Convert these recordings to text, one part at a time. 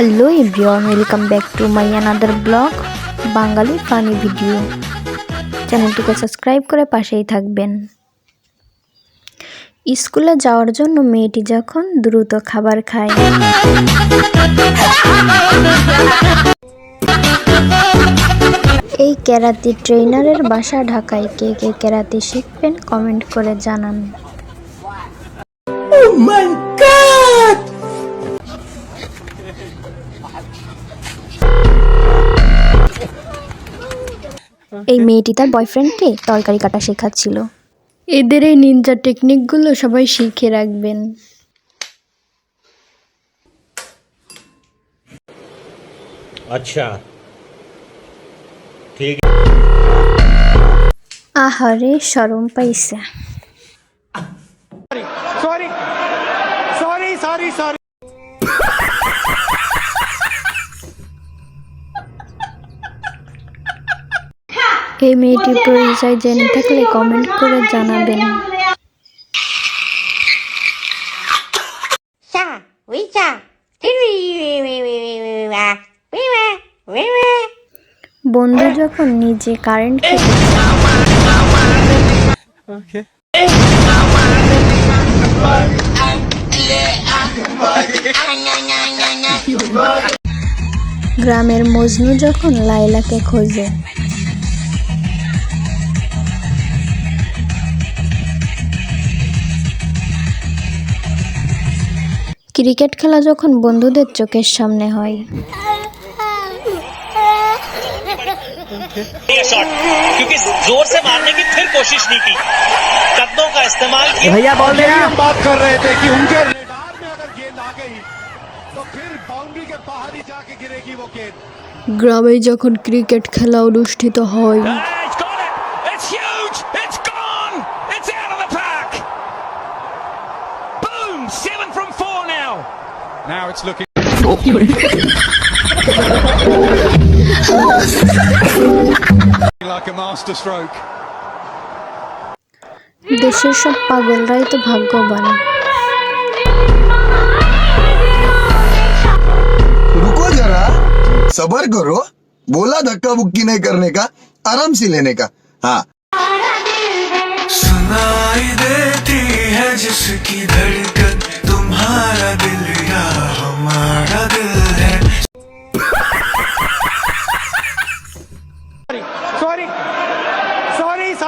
Hello everyone welcome back to my another blog Bangali funny video চ্যানেলটিকে subscribe করে পাশেই থাকবেন। স্কুলে যাওয়ার জন্য মেয়েটি যখন দ্রুত খাবার খায়। এই ক্যারাতি ট্রেনারের বাসা ঢাকায় কে কে ক্যারাতি শিখবেন কমেন্ট করে জানান। এই মেয়েটি তার বয়ফ্রেন্ডকে তরকারি কাটা শেখাচ্ছিল। এদের এই নিনজা টেকনিকগুলো সবাই শিখে রাখবেন। আচ্ছা। ঠিক আহারে শরম পাইছে। সরি সরি সরি সরি এই মেয়েটি পরিচয় জেনে থাকলে কমেন্ট করে জানাবেন। বন্ধু যখন নিজে কারেন্ট গ্রামের মজনু যখন লাইলাকে খোঁজে ক্রিকেট খেলা যখন বন্ধুদের চোখের সামনে হয় ये शॉट क्योंकि जोर से मारने की फिर कोशिश नहीं की कदमों का इस्तेमाल किया भैया बोल रहे हम बात कर रहे थे कि उनके रेडार में अगर गेंद आ गई तो फिर बाउंड्री के बाहर ही जाके गिरेगी वो गेंद গ্রামে যখন ক্রিকেট খেলা অনুষ্ঠিত হয় now it's looking like a master stroke দেশের সব পাগলরাই তো ভাগ্যবান रुको जरा सबर करो बोला धक्का बुक्की नहीं करने का आराम से लेने का हाँ सुनाई देती है जिसकी धड़कन तुम्हारा दिल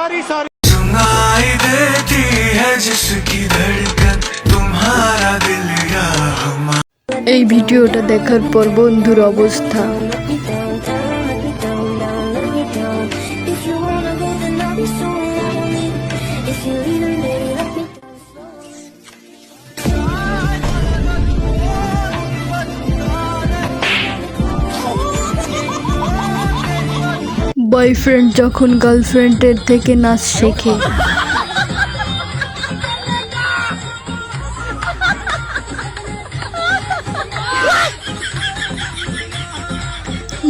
sorry sorry sorry सुनाई देती है जिसकी धड़कन तुम्हारा दिल या हमारा এই ভিডিওটা দেখার পর বন্ধুর অবস্থা বয়ফ্রেন্ড যখন গার্লফ্রেন্ডের থেকে নাচ শেখে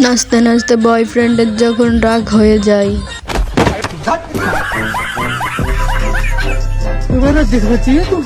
নাচতে নাচতে বয়ফ্রেন্ডের যখন রাগ হয়ে যায় तुम्हें देखना चाहिए तू